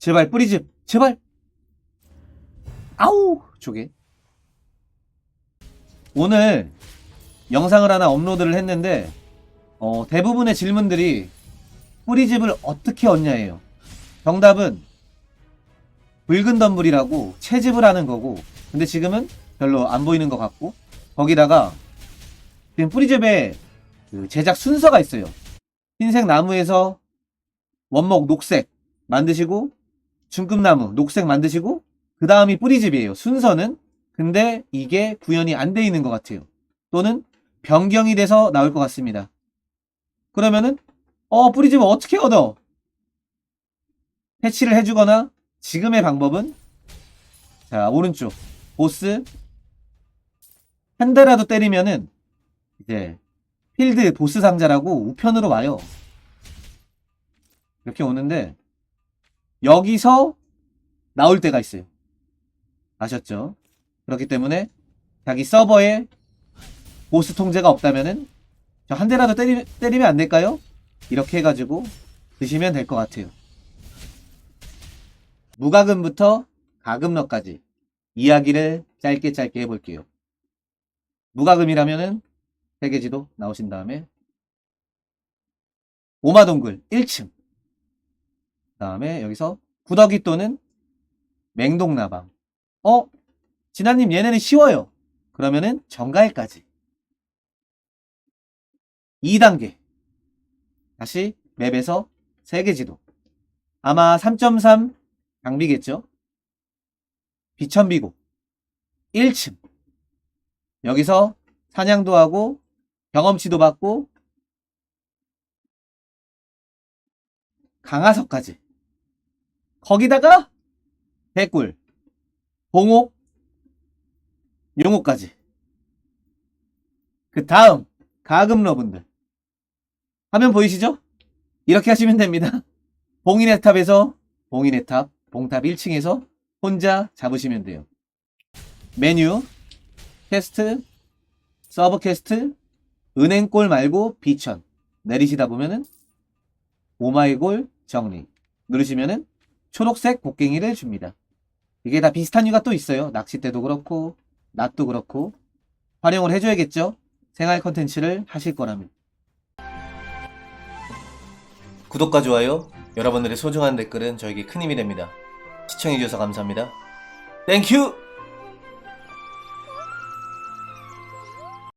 제발 뿌리집 제발. 아우 조개 오늘 영상을 하나 업로드를 했는데 어, 대부분의 질문들이 뿌리집을 어떻게 얻냐예요. 정답은 붉은 덤불이라고 채집을 하는 거고 근데 지금은 별로 안 보이는 것 같고 거기다가 지금 뿌리집에 그 제작 순서가 있어요. 흰색 나무에서 원목 녹색 만드시고 중급나무 녹색 만드시고 그 다음이 뿌리집이에요. 순서는 근데 이게 구현이 안 돼 있는 것 같아요. 또는 변경이 돼서 나올 것 같습니다. 그러면은 어 뿌리집을 어떻게 얻어? 패치를 해주거나 지금의 방법은? 자 오른쪽. 보스. 한 대라도 때리면은 이제 필드 보스 상자라고 우편으로 와요. 이렇게 오는데 여기서 나올 때가 있어요 아셨죠? 그렇기 때문에 자기 서버에 보스 통제가 없다면은 저 한 대라도 때리, 때리면 안 될까요? 이렇게 해가지고 드시면 될 것 같아요 무가금부터 가금러까지 이야기를 짧게 짧게 해볼게요. 무가금이라면은 세계지도 나오신 다음에 오마동굴 1층 그 다음에 여기서 구더기 또는 맹동나방. 어? 진아님 얘네는 쉬워요. 그러면은 정갈까지. 2단계. 다시 맵에서 세계 지도. 아마 3.3 장비겠죠? 비천비고. 1층. 여기서 사냥도 하고 경험치도 받고 강화석까지 거기다가 백굴 봉옥 용옥까지. 그 다음 가금러분들. 화면 보이시죠? 이렇게 하시면 됩니다. 봉인의 탑에서 봉인의 탑 봉탑 1층에서 혼자 잡으시면 돼요. 메뉴, 캐스트, 서브 캐스트, 은행골 말고 비천. 내리시다 보면은 오마이골 정리. 누르시면은 초록색 곡괭이를 줍니다. 이게 다 비슷한 이유가 또 있어요. 낚싯대도 그렇고 낫도 그렇고 활용을 해줘야겠죠. 생활 컨텐츠를 하실 거라면. 구독과 좋아요, 여러분들의 소중한 댓글은 저에게 큰 힘이 됩니다. 시청해주셔서 감사합니다. 땡큐!